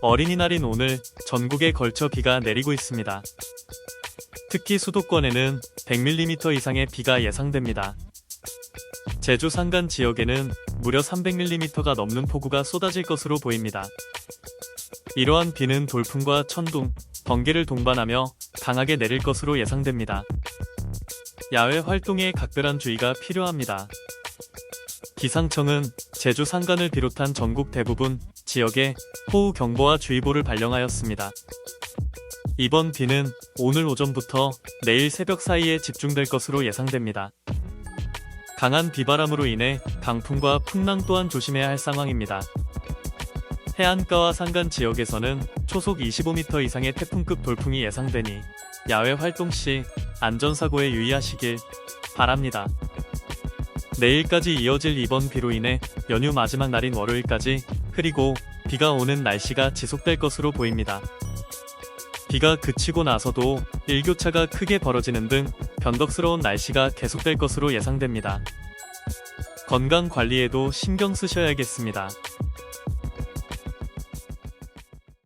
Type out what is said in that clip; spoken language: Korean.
어린이날인 오늘 전국에 걸쳐 비가 내리고 있습니다. 특히 수도권에는 100mm 이상의 비가 예상됩니다. 제주 산간 지역에는 무려 300mm가 넘는 폭우가 쏟아질 것으로 보입니다. 이러한 비는 돌풍과 천둥, 번개를 동반하며 강하게 내릴 것으로 예상됩니다. 야외 활동에 각별한 주의가 필요합니다. 기상청은 제주 산간을 비롯한 전국 대부분 지역에 호우 경보와 주의보를 발령하였습니다. 이번 비는 오늘 오전부터 내일 새벽 사이에 집중될 것으로 예상됩니다. 강한 비바람으로 인해 강풍과 풍랑 또한 조심해야 할 상황입니다. 해안가와 산간 지역에서는 초속 25m 이상의 태풍급 돌풍이 예상되니 야외 활동 시 안전사고에 유의하시길 바랍니다. 내일까지 이어질 이번 비로 인해 연휴 마지막 날인 월요일까지 흐리고 비가 오는 날씨가 지속될 것으로 보입니다. 비가 그치고 나서도 일교차가 크게 벌어지는 등 변덕스러운 날씨가 계속될 것으로 예상됩니다. 건강 관리에도 신경 쓰셔야겠습니다.